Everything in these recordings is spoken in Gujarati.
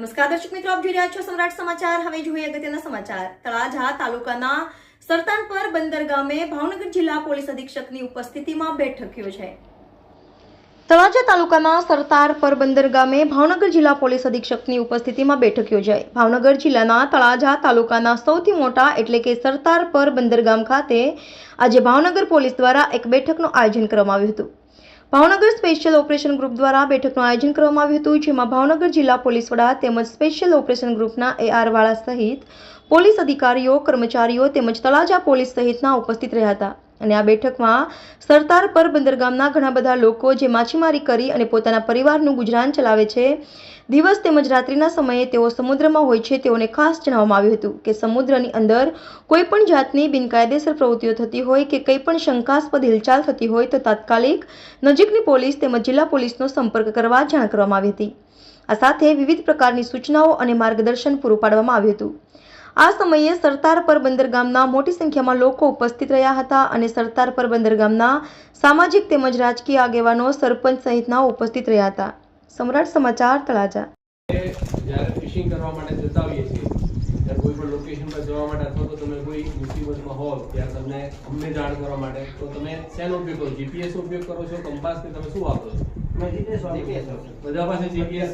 નમસ્કાર, દર્શક મિત્રો, આપ જોઈ રહ્યા છો સમ્રાટ સમાચાર. હવે જોઈએ અગત્યના સમાચાર. તળાજા તાલુકાના સરતાનપર બંદર ગામે ભાવનગર જિલ્લા પોલીસ અધિક્ષકની ઉપસ્થિતિમાં બેઠક યોજાઈ. તળાજા તાલુકાના સરતાર પર બંદર ગામે ભાવનગર જિલ્લા પોલીસ અધિક્ષકની ઉપસ્થિતિમાં બેઠક યોજાઈ. ભાવનગર જિલ્લાના તળાજા તાલુકાના સૌથી મોટા એટલે કે સરતાર પર બંદર ગામ ખાતે આજે ભાવનગર પોલીસ દ્વારા એક બેઠકનું આયોજન કરવામાં આવ્યું હતું. ભાવનગર સ્પેશિયલ ઓપરેશન ગ્રુપ દ્વારા બેઠકનું આયોજન કરવામાં આવ્યું હતું, જેમાં ભાવનગર જિલ્લા પોલીસ વડા તેમજ સ્પેશિયલ ઓપરેશન ગ્રુપના એઆર વાળા સહિત પોલીસ અધિકારીઓ, કર્મચારીઓ તેમજ તળાજા પોલીસ સહિતના ઉપસ્થિત રહ્યા હતા. અને આ બેઠકમાં સરતાર પર બંદરગામના ઘણા બધા લોકો જે માછીમારી કરી અને પોતાના પરિવારનું ગુજરાન ચલાવે છે. દિવસ તેમજ રાત્રિના સમયે તેઓ સમુદ્રમાં હોય છે તેઓને ખાસ જણાવવામાં આવ્યું હતું કે સમુદ્રની અંદર કોઈ પણ જાતની બિનકાયદેસર પ્રવૃત્તિઓ થતી હોય કે કંઈ પણ શંકાસ્પદ હિલચાલ થતી હોય તો તાત્કાલિક નજીકની પોલીસ તેમજ જિલ્લા પોલીસનો સંપર્ક કરવા જાણ કરવામાં આવી હતી. આ સાથે વિવિધ પ્રકારની સૂચનાઓ અને માર્ગદર્શન પૂરું પાડવામાં આવ્યું હતું. આ સમયે સરતાર પર બંદર ગામના મોટી સંખ્યામાં લોકો ઉપસ્થિત રહ્યા હતા અને સરતાર પર બંદર ગામના સામાજિક તેમજ રાજકીય આગેવાનો સરપંચ સહિતના ઉપસ્થિત રહ્યા હતા. સમ્રાટ સમાચાર તળાજા. જ્યારે ફિશિંગ કરવા માટે જતા હોઈએ છીએ ત્યારે કોઈ પણ લોકેશન પર જવા માટે અથવા તો તમે કોઈ મુસીબતમાં હો ત્યારે તમને અમને જાણ કરવા માટે તો તમે શેનો ઉપયોગ કરો? જીપીએસ ઉપયોગ કરો છો? કંપાસ કે તમે શું વાપરો છો? બધા પાસે જીપીએસ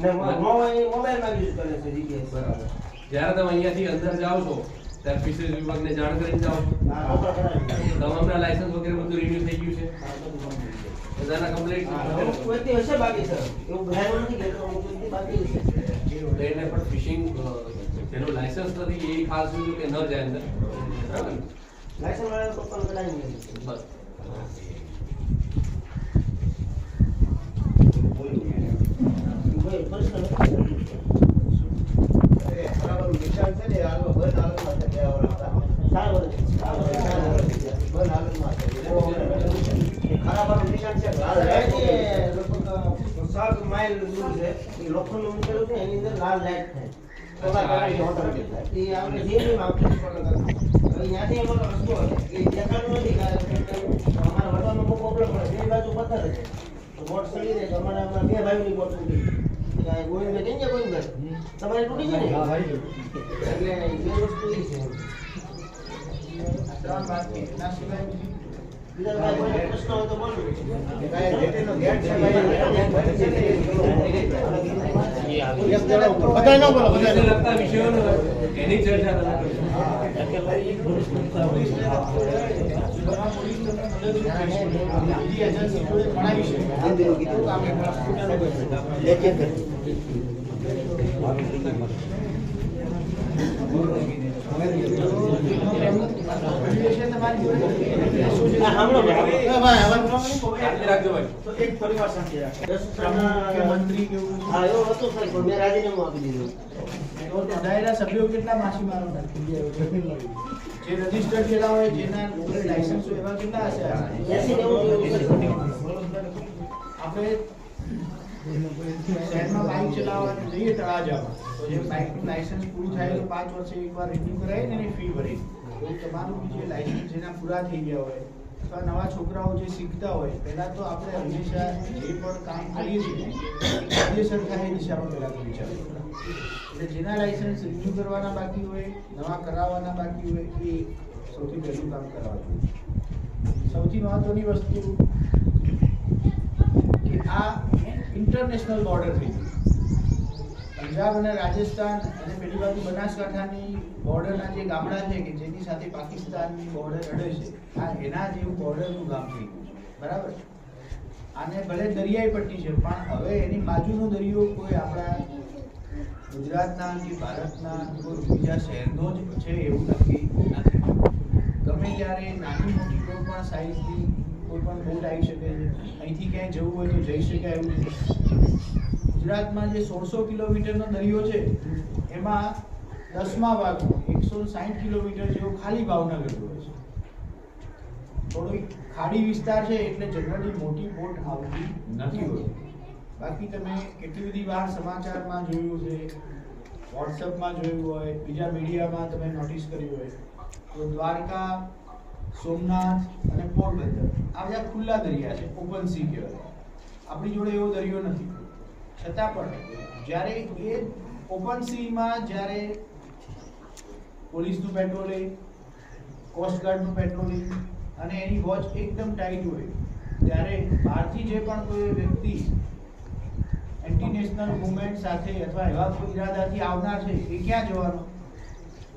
મોબાઈલમાં યુઝ કરે છે જીપીએસ બરાબર. જ્યારે તમે અહીંયાથી અંદર જાઓ છો ત્યારે ફિશરીઝ વિભાગને જાણ કરીને જાઓ છો હા, ઓપન કરાવી. તમામના લાયસન્સ વગેરે બધું રિન્યુ થઈ ગયું છે હા, બધું complete છે. બધાના કમ્પ્લીટ હા, અમુક વ્યક્તિ હશે બાકી સર એવું બધાનું નથી કહેતો અમુક વ્યક્તિ બાકી હશે એને પણ ફિશિંગ જેનું લાયસન્સ નથી એ ખાસ જોયું કે ન જાય અંદર બરાબર ને? લાયસન્સ વાળા તો પણ કઢાવી લે છે. બસ કોઈ પ્રશ્ન નથી. સારું વર્ષ. સારું વર્ષ. ખરાબાનું નિશાન છે. લાલ લાઈટ છે, લગભગ સાત માઇલ દૂર છે. એ લોખંડનું મૂકેલું છે, એની અંદર લાલ લાઈટ થાય. એ આપણે જે બી આપણે ત્યાંથી અમારો રસ્તો. એ દેખાતું નથી કારણ અમારા વડવાનો બહુ problem પડે. બે બાજુ પથ્થર છે. બોટ સડી જાય અમારે અમારા બે ભાઈઓની બોટ તૂટી. ગોવિંદભાઈ કેમ છે ગોવિંદભાઈ? તમારી તૂટી છે ને? એટલે એ વસ્તુ એ છે. બીજા કાંઈ કોઈને પ્રશ્ન હોય તો બોલો. પોલીસને લગતા વિષયોનો એની ચર્ચા તમે કેટલા માછીમારો જે રજિસ્ટર થયેલા હોય જેના લાયસન્સ એવા કેટલા હશે. આપણે બાઇક ચલાવવા જઈએ તળાજામાં જે બાઇકનું લાયસન્સ પૂરું થાય તો પાંચ વર્ષે એકવાર રિન્યુ કરાય ને એની ફી ભરી તમારું જે લાઇસન્સ જેના પૂરા થઈ ગયા હોય, અથવા નવા છોકરાઓ જે શીખતા હોય, પહેલાં તો આપણે હંમેશા જે પણ કામ કરીએ છીએ કાયદેસર થાય એ દિશામાં પહેલા તો વિચારવું એટલે જેના લાઇસન્સ રિન્યુ કરવાના બાકી હોય, નવા કરાવવાના બાકી હોય, એ સૌથી પહેલું કામ કરાવવાનું સૌથી મહત્વની વસ્તુ કે આ ઇન્ટરનેશનલ બોર્ડર થઈ ગઈ પંજાબ અને રાજસ્થાન અને પેલી બાજુ બનાસકાંઠાની બોર્ડરના જે ગામડા છે કે જેની સાથે પાકિસ્તાનની બોર્ડર અડે છે, આ એના જેવું બોર્ડરનું ગામ થઈ ગયું છે. બરાબર? આને ભલે દરિયાઈ પટ્ટી છે, પણ હવે એની બાજુનો દરિયો કોઈ આપણા ગુજરાતના કે ભારતના કોઈ બીજા શહેરનો જ છે એવું નક્કી નથી. ગમે ત્યારે નાની મોટી કોઈ પણ સાઇઝની કોઈ પણ બોટ આવી શકે છે. અહીંથી ક્યાંય જવું હોય તો જઈ શકાય એવું ગુજરાતમાં જે સોળસો કિલોમીટરનો દરિયો છે, એમાં દસમા ભાગમાં એકસો સાહીઠ કિલોમીટર જેવો ખાલી ભાવનગર હોય છે. થોડુંક ખાડી વિસ્તાર છે એટલે જનરલી મોટી બોટ આવતી નથી હોતી બાકી તમે કેટલી બધી વાર સમાચારમાં જોયું છે વોટ્સઅપમાં જોયું હોય, બીજા મીડિયામાં તમે નોટિસ કર્યું હોય, તો દ્વારકા, સોમનાથ અને પોરબંદર, આ બધા ખુલ્લા દરિયા છે, ઓપન સી કહેવાય. આપણી જોડે એવો દરિયો નથી. છતાં પણ જ્યારે એ ઓપન સીમાં જ્યારે પોલીસનું પેટ્રોલિંગ કોસ્ટગાર્ડનું પેટ્રોલિંગ અને એની વોચ એકદમ ટાઈટ હોય, ત્યારે બહારથી જે પણ કોઈ વ્યક્તિ એન્ટી નેશનલ મુવમેન્ટ સાથે અથવા એવા કોઈ ઈરાદાથી આવનાર છે, એ ક્યાં જવાનો?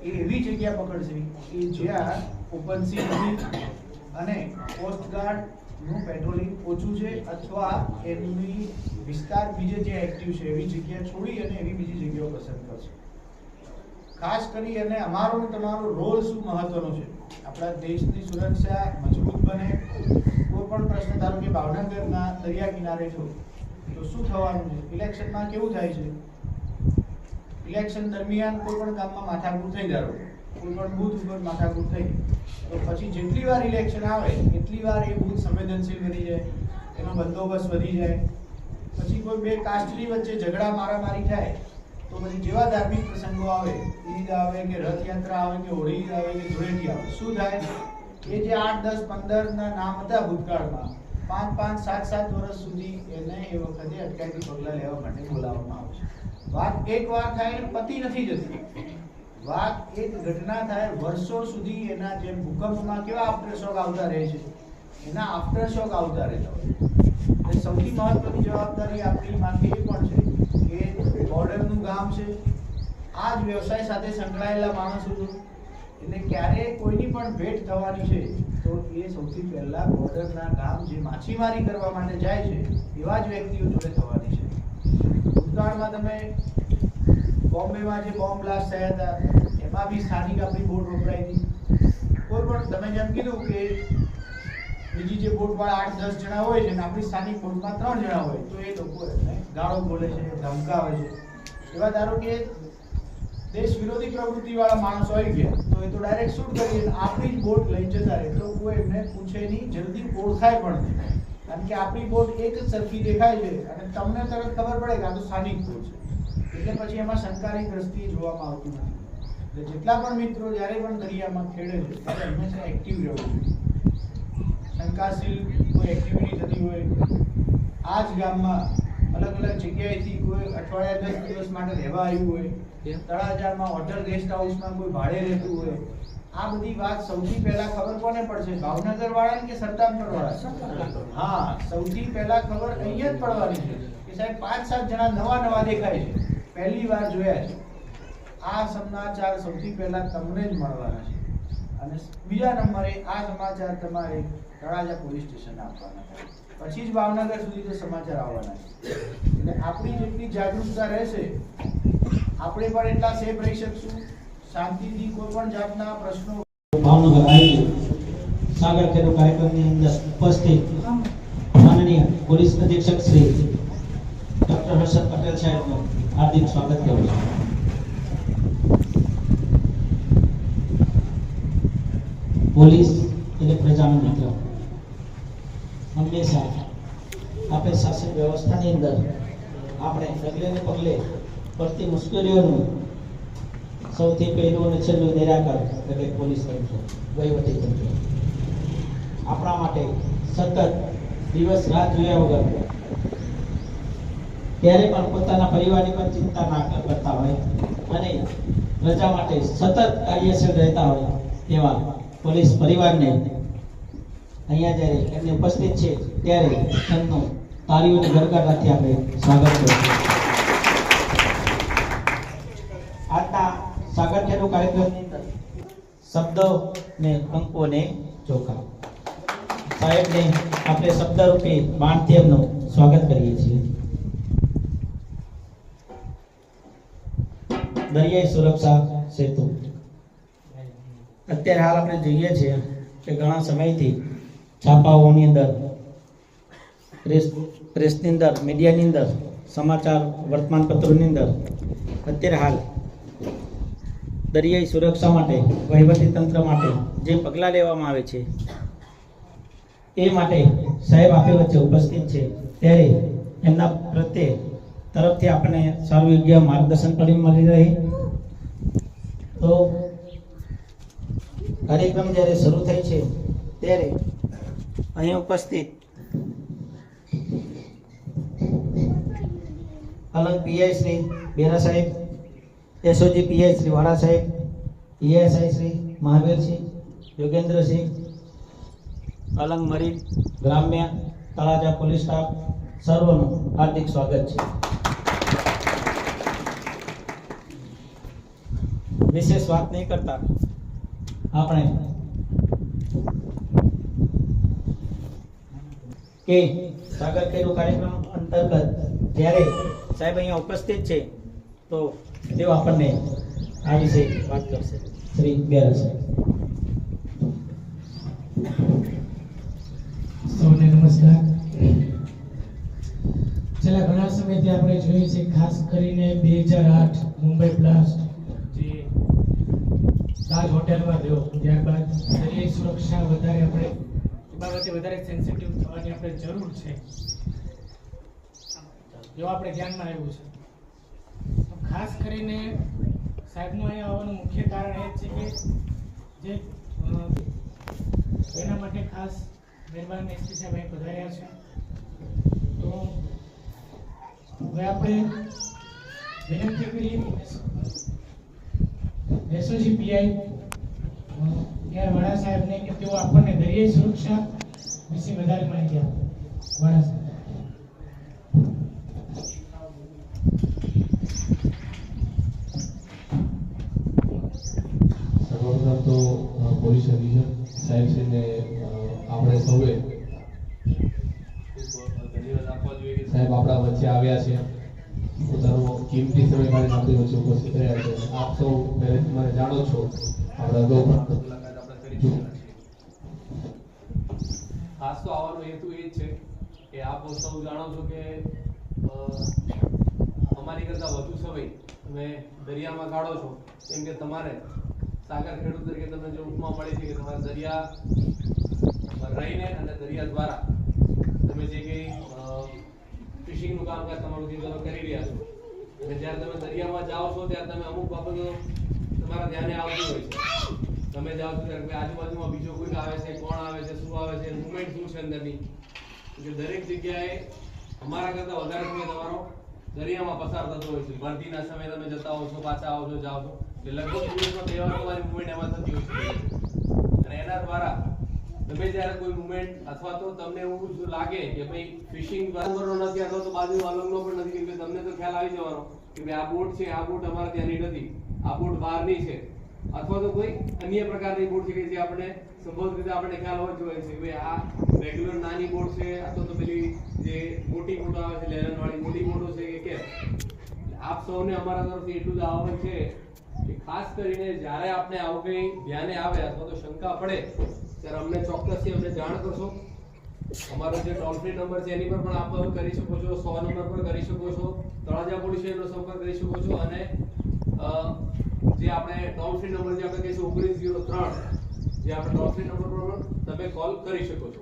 એ એવી જગ્યા પકડશે કે જ્યાં ઓપન સી નથી અને કોસ્ટગાર્ડનું પેટ્રોલિંગ ઓછું છે અથવા એમની વિસ્તાર બીજે જે એક્ટિવ છે, એવી જગ્યા છોડી અને એવી બીજી જગ્યાઓ પસંદ કરશે. ખાસ કરી અને અમારો ને તમારો રોલ શું મહત્વનો છે? આપણા દેશની સુરક્ષા મજબૂત બને. કોઈ પણ પ્રશ્ન, ધારો કે ભાવનગરના દરિયા કિનારે છો, તો શું થવાનું છે? ઇલેક્શનમાં કેવું થાય છે? ઇલેક્શન દરમિયાન કોઈ પણ ગામમાં માથાકૂટ થઈ ધારો કોઈ પણ બૂથ ઉપર માથાકૂટ થઈ. તો પછી જેટલી વાર ઇલેક્શન આવે, એટલી વાર એ બૂથ સંવેદનશીલ બની જાય, એનો બંદોબસ્ત વધી જાય. પછી કોઈ બે કાસ્ટની વચ્ચે ઝઘડા મારામારી થાય, તો પછી જેવા ધાર્મિક પ્રસંગો આવે, ઈદ આવે કે રથયાત્રા આવે કે હોળી આવે કે ધૂળેટી આવે, શું થાય? એ જે આઠ, દસ, પંદર ના નામ હતા ભૂતકાળમાં, પાંચ પાંચ, સાત સાત વર્ષ સુધી એને એ વખતે અટકાયતી પગલાં લેવા માટે બોલાવવામાં આવે છે. વાત એક વાર થાય પતિ નથી જતી. વાત એક ઘટના થાય વર્ષો સુધી એના જેમ ભૂકંપમાં કેવા આફ્ટર શોક આવતા રહે છે? એના આફ્ટર શોક આવતા રહેતા હોય સૌથી મહત્વની જવાબદારી આપણી માટે એ પણ છે કે બોર્ડરનું ગામ છે. આ જ વ્યવસાય સાથે સંકળાયેલા માણસો એટલે ક્યારે કોઈની પણ ભેટ થવાની છે, તો એ સૌથી પહેલાં બોર્ડરના ગામ જે માછીમારી કરવા માટે જાય છે, એવા જ વ્યક્તિઓ જોડે થવાની છે. ભૂતકાળમાં તમે બોમ્બેમાં જે બોમ્બ બ્લાસ્ટ થયા હતા, એમાં બી સ્થાનિક આપણી બોટ વપરાઈ હતી. કોઈ પણ, તમે જેમ કીધું કે બીજી જે બોટવાળા આઠ, દસ જણા હોય છે ને, આપણી સ્થાનિક બોટમાં ત્રણ જણા હોય, તો એ લોકો એમને ગાળો બોલે છે, ધમકાવે છે. એવા ધારો કે દેશ વિરોધી પ્રવૃત્તિ વાળા માણસો આવી ગયા તો એ તો ડાયરેક્ટ શૂટ કરી આપણી જ બોટ લઈ જતા રહે. તો કોઈ એમને પૂછે નહીં, જલ્દી ઓળખાય પણ કારણ કે આપણી બોટ એક જ સરખી દેખાય છે અને તમને તરત ખબર પડે કે આ તો સ્થાનિક બોટ છે. એટલે પછી એમાં શંકાની દ્રષ્ટિ જોવામાં આવતું નથી. એટલે જેટલા પણ મિત્રો જ્યારે પણ દરિયામાં ખેડે છે ત્યારે હંમેશા એક્ટિવ રહેવું જોઈએ. શંકાશીલ કોઈ એક્ટિવિટી થતી હોય આ જ ગામમાં અલગ અલગ જગ્યાએથી કોઈ અઠવાડિયા દસ દિવસ માટે રહેવા આવ્યું હોય તળાજામાં હોટલ ગેસ્ટ હાઉસમાં કોઈ ભાડે રહેતું હોય આ બધી વાત સૌથી પહેલા ખબર કોને પડશે? ભાવનગર વાળાને કે સરદારપુર વાળા હા સૌથી પહેલા ખબર અહીંયા જ પડવાની છે કે સાહેબ પાંચ સાત જણા નવા નવા દેખાય છે. પહેલી વાર જોયા છે. આ સમાચાર સૌથી પહેલા તમને જ મળવાના છે. અને બીજા નંબરે આ સમાચાર તમારે તળાજા પોલીસ સ્ટેશન આપવાના છે. પછી જ ભાવનગર સુધી તે સમાચાર આવવાના છે. એટલે આપણી જેટલી જાગૃતતા રહેશે, આપણે પણ એટલા સેફ રહી શકશું. શાંતિથી કોઈ પણ જાતના પ્રશ્નો ભાવનગર આવી સાગર ખેડૂત કાર્યક્રમની અંદર ઉપસ્થિત માનનીય પોલીસ અધિક્ષક શ્રી ડોક્ટર હર્ષદ પટેલ સાહેબનું હાર્દિક સ્વાગત કરું છું. પોલીસ એટલે પ્રજાનો મિત્ર હંમેશા આપણે શાસન વ્યવસ્થાની અંદર આપણે પગલે ને પગલે પડતી મુશ્કેલીઓનું સૌથી પહેલું અને છેલ્લું નિરાકરણ એટલે પોલીસ તંત્ર વહીવટી તંત્ર આપણા માટે સતત દિવસ રાત જોયા વગર ત્યારે પણ પોતાના પરિવારની પણ ચિંતા ના કરતા હોય અને પ્રજા માટે સતત કાર્યશીલ રહેતા હોય તેવા પોલીસ પરિવારને અહીંયા જ્યારે એમને ઉપસ્થિત છે ત્યારે તેમનું તાળીઓને ગરગડાથી આપણે સ્વાગત છીએ આજના સાગર ખેડૂ કાર્યક્રમની અંદર શબ્દો ને અંકોને ચોખા સાહેબને આપણે શબ્દરૂપી બાણથી એમનું સ્વાગત કરીએ છીએ. દરિયાઈ સુરક્ષા સેતુ. અત્યારે હાલ આપણે જોઈએ છીએ કે ઘણા સમયથી છાપાઓની અંદર, પ્રેસ, પ્રેસની અંદર, મીડિયાની અંદર, સમાચાર, વર્તમાનપત્રોની અંદર, અત્યારે હાલ દરિયાઈ સુરક્ષા માટે, વહીવટી તંત્ર માટે જે પગલાં લેવામાં આવે છે, એ માટે સાહેબ આપણી વચ્ચે ઉપસ્થિત છે. ત્યારે એમના પ્રત્યે તરફથી આપણને સારું યોગ્ય માર્ગદર્શન પણ મળી રહે. તો કાર્યક્રમ જ્યારે શરૂ થાય છે, ત્યારે અહીં ઉપસ્થિત અલંગ પીઆઈ શ્રી બેરા સાહેબ, એસઓજી પીઆઈ શ્રી વાળા સાહેબ, પીએસઆઈ શ્રી મહાવીરસિંહ, યોગેન્દ્રસિંહ અલંગ મરી ગ્રામ્ય તળાજા પોલીસ સ્ટાફ, સર્વનું હાર્દિક સ્વાગત છે. વિશેષ વાત નહીં કરતા. આપણે કે સાગર ખેડૂ કાર્યક્રમ અંતર્ગત જ્યારે સાહેબ અહીંયા ઉપસ્થિત છે, તો તેઓ આપણને આ વિશે વાત કરશે. શ્રી બેરા સૌને નમસ્કાર. છેલ્લા ઘણા સમયથી આપણે જોઈએ છે ખાસ કરીને બે હજાર આઠ મુંબઈ બ્લાસ્ટ તાજ હોટેલમાં રહ્યો. ત્યારબાદ શરીર સુરક્ષા વધારે આપણે એ બાબતે વધારે સેન્સિટિવ થવાની આપણે જરૂર છે. જો આપણે ધ્યાનમાં આવ્યું છે. તો ખાસ કરીને સાહેબનું અહીંયા આવવાનું મુખ્ય કારણ એ છે કે જે એના માટે ખાસ મહેરબાન એસપી સાહેબ અહીં પધાર્યા છે. તો હવે આપણે વિનંતી કરી એસઓજી પીઆઈ યાર વાળા સાહેબને કે તેઓ આપણને દરિયાઈ સુરક્ષા વિશે વધારે માહિતી આપે. વાળા સાહેબ. સર્વપ્રથમ તો પોલીસ અધિક્ષક સાહેબશ્રીને અ, આપણે સૌએ સાહેબ આપણા વચ્ચે આવ્યા છે. પોતાનો કિંમતી સમય મારી આપણી વચ્ચે ઉપસ્થિત રહ્યા છે. આપ સૌ મને જાણો છો. આપણા અગાઉ પણ આપણે કરી ખાસ તો આવવાનો હેતુ એ છે કે આપ સૌ જાણો છો કે અમારી કરતા વધુ સમય તમે દરિયામાં કાઢો છો. કેમ કે તમારે સાગર ખેડૂત તરીકે તમને જો ઉપમા મળી છે કે તમારે દરિયા રહીને અને દરિયા દ્વારા તમે જે કંઈ ફિશિંગનું કામકાજ તમારું જે તમે કરી રહ્યા છો. અને જ્યારે તમે દરિયામાં જાઓ છો, ત્યારે તમે અમુક બાબતો તમારા ધ્યાને આવતી હોય છે. તમે જાઓ છો ત્યારે આજુબાજુમાં બીજો કોઈક આવે છે, કોણ આવે છે, શું આવે છે મુવમેન્ટ શું છે અંદરની? એટલે દરેક જગ્યાએ અમારા કરતા વધારે સમય તમારો દરિયામાં પસાર થતો હોય છે. ભરતીના સમયે તમે જતા હો છો, પાછા આવો છો, જાઓ છો. એટલે લગભગ દિવસમાં બે વાર તમારી મુવમેન્ટ એમાં થતી હોય છે. અને એના દ્વારા તમે જ્યારે કોઈ મુમેન્ટ અથવા તો તમને એવું જો લાગે કે ભાઈ ફિશિંગ બરાબરનો નથી અથવા તો બાજુ અલગનો પણ નથી, કેમ કે તમને તો ખ્યાલ આવી જવાનો કે ભાઈ આ બોટ છે, આ બોટ અમારા ત્યાંની નથી. આ બોટ બહારની છે. અથવા તો કોઈ અન્ય પ્રકારની બોટ છે કે જે આપણે સંભવત રીતે આપણે ખ્યાલ હોય જોઈએ છે ભાઈ આ રેગ્યુલર નાની બોટ છે અથવા તો પેલી જે મોટી બોટ આવે છે લેલન વાળી મોટી બોટો છે કે કેમ? આપ સૌને અમારા તરફથી એટલું જ આહ્વાન છે કે ખાસ કરીને જ્યારે આપણે આવું કંઈ ધ્યાને આવે અથવા તો શંકા પડે, ત્યારે અમને ચોક્કસથી અમને જાણ કરશો. અમારો જે ટોલ ફ્રી નંબર છે, એની પર પણ આપ કરી શકો છો, સો નંબર પર કરી શકો છો, તળાજા પોલીસ સ્ટેશનનો સંપર્ક કરી શકો છો અને જે આપણે ટોલ ફ્રી નંબર જે આપણે કહીશું, ઓગણીસ જીરો ત્રણ, જે આપણે ટોલ ફ્રી નંબર પર પણ તમે કોલ કરી શકો છો.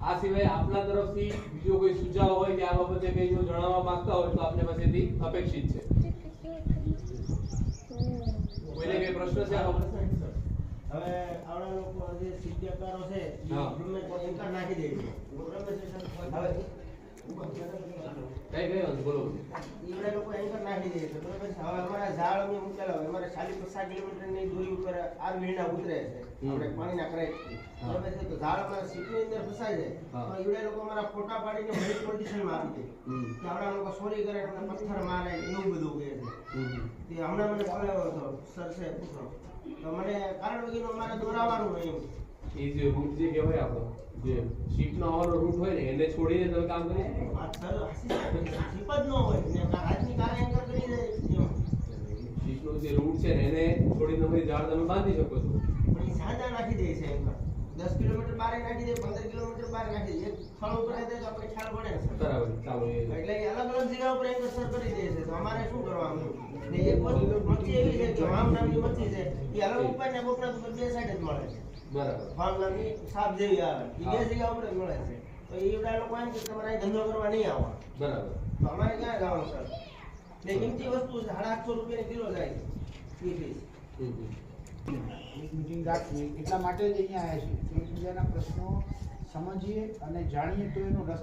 આ સિવાય આપના તરફથી બીજો કોઈ સુઝાવ હોય કે આ બાબતે કંઈ જો જણાવવા માંગતા હોય તો આપને પાસેથી અપેક્ષિત છે કોઈને કઈ પ્રશ્ન છે આ બાબતે? હવે આવડા લોકો જે સિદ્ધકારો છે એ હા. ગમે નાખી દે છે. બરોબર છે હવે કઈ કઈ વાંધો બોલો. ઈવડે લોકો એન્કર નાખી દે છે. બરોબર છે હવે અમારા ઝાડ અમે મૂકેલા હોય અમારે ચાલીસ પચાસ કિલોમીટરની દૂરી ઉપર આ મહિના ઉતરે છે. આપણે પાણીના કરે બરોબર છે તો ઝાડ અમારા સિટીની અંદર ફસાય જાય. તો ઈવડે લોકો અમારા ફોટા પાડીને મરી પોઝિશનમાં આપી દે. કે લોકો સોરી કરે અને પથ્થર મારે એવું બધું કહે છે. તે હમણાં મને બોલાવ્યો હતો સર છે પૂછો. તો મને કારણ વગરનું અમારે દોરાવાનું હોય એમ. એ જે રૂટ જે કહેવાય આપણો જે શીપનો આવવાનો રૂટ હોય ને એને છોડીને તમે કામ કરી સર શીપ જ ન હોય ને આજની કાર એન્કર કરી દે જે રૂટ છે ને એને છોડીને તમે ઝાડ તમે બાંધી શકો છો. પણ એ સાંજા નાખી દે છે એન્કર દસ કિલોમીટર બારે નાખી દે પંદર કિલોમીટર બાર નાખી દે. એક સ્થળ ઉપર આવી જાય તો આપણે ખ્યાલ પડે બરાબર ચાલો એટલે અલગ અલગ જગ્યા ઉપર એક અસર કરી દે છે. તો અમારે શું કરવાનું? ને એક વસ્તુ મચ્છી એવી છે કે વામ નામની મચ્છી છે એ અલગ ઉપર ને બોકડા ઉપર બે સાઈડ જ મળે છે. બરાબર. વામ નામની સાપ જેવી આવે. એ બે જગ્યા ઉપર જ મળે છે. તો એ બધા લોકો એમ કે તમારે ધંધો કરવા નહીં આવવા બરાબર. તો અમારે ક્યાં જવાનું સર? ને કિંમતી વસ્તુ સાડા આઠસો રૂપિયા કિલો જાય છે ઈ ફીસ. એક મિટિંગ રાખવી એટલા માટે જ અહીંયા આવ્યા છીએ. એકબીજાના પ્રશ્નો સમજીએ અને જાણીએ તો એનો રસ્તો